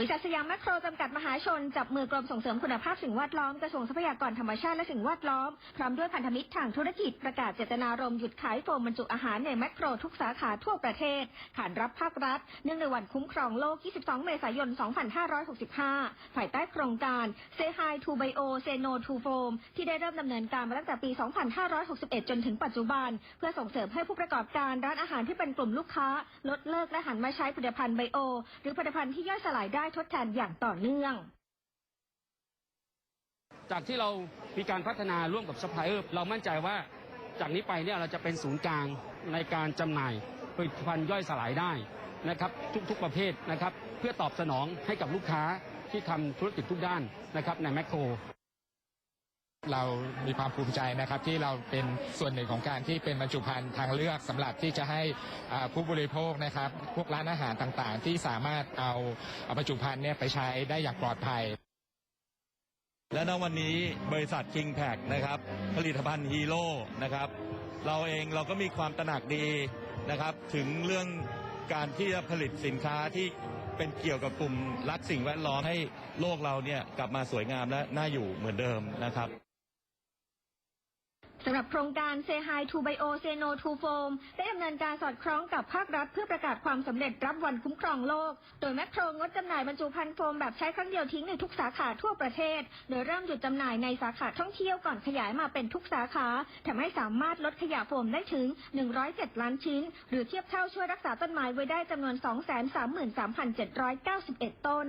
บริษัทสยามแมคโครจำกัดมหาชน จับมือกรมส่งเสริมคุณภาพสิ่งแวดล้อมกระทรวงทรัพยากรธรรมชาติและสิ่งแวดล้อม พร้อมด้วยพันธมิตรทางธุรกิจประกาศเจตนารมณ์หยุดขายโฟมบรรจุอาหารในแมคโครทุกสาขาทั่วประเทศ ขานรับภาครัฐ เนื่องในวันคุ้มครองโลก 22 เมษายน 2565 ภายใต้โครงการ Say Hi to Bio Say No to Foam ที่ได้เริ่มดำเนินการมาตั้งแต่ปี 2561 จนถึงปัจจุบัน เพื่อส่งเสริมให้ผู้ประกอบการร้านอาหารที่เป็นกลุ่มลูกค้า ลดเลิกและหันมาใช้ผลิตภัณฑ์ไบโอ หรือผลิตภัณฑ์ที่ย่อยสลายได้ทดแทนอย่างต่อเนื่อง จากที่เรามีการพัฒนาร่วมกับซัพพลายเออร์เรามั่นใจว่าจากนี้ไปเนี่ยเราจะเป็นศูนย์กลางในการจำหน่ายผลิตภัณฑ์ย่อยสลายได้นะครับ ทุกๆประเภทนะครับ เพื่อตอบสนองให้กับลูกค้าที่ทำธุรกิจทุกด้านนะครับในแมคโคร เรามีความภูมิใจนะครับที่เราเป็นส่วนหนึ่งของการที่เป็นบรรจุภัณฑ์ทางเลือกสำหรับที่จะให้ผู้บริโภคนะครับพวกร้านอาหารต่างๆ ที่สามารถเอาเอาบรรจุภัณฑ์เนี่ยไปใช้ได้อย่างปลอดภัย และณวันนี้บริษัท King p a c นะครับผลิตภัณฑ์ฮีโร่นะครับเราเองเราก็มีความตระหนักดีนะครับ ถึงเรื่องการที่จะผลิตสินค้าที่เป็นเกี่ยวกับกลุ่มรักสิ่งแวดล้อมให้โลกเราเนี่ยกลับมาสวยงามและน่าอยู่เหมือนเดิมนะครับ สำหรับโครงการ Say Hi to Bio Say No to Foam ได้ดำเนินการสอดคล้องกับภาครัฐ เพื่อประกาศความสำเร็จรับวันคุ้มครองโลก โดยแมคโครงดจำหน่ายบรรจุภัณฑ์โฟมแบบใช้ครั้งเดียวทิ้งในทุกสาขาทั่วประเทศ โดยเริ่มหยุดจำหน่ายในสาขาท่องเที่ยวก่อนขยายมาเป็นทุกสาขาทำให้สามารถลดขยะโฟมได้ถึง 107 ล้านชิ้น หรือเทียบเท่าช่วยรักษาต้นไม้ไว้ได้จำนวน 233,791 ต้น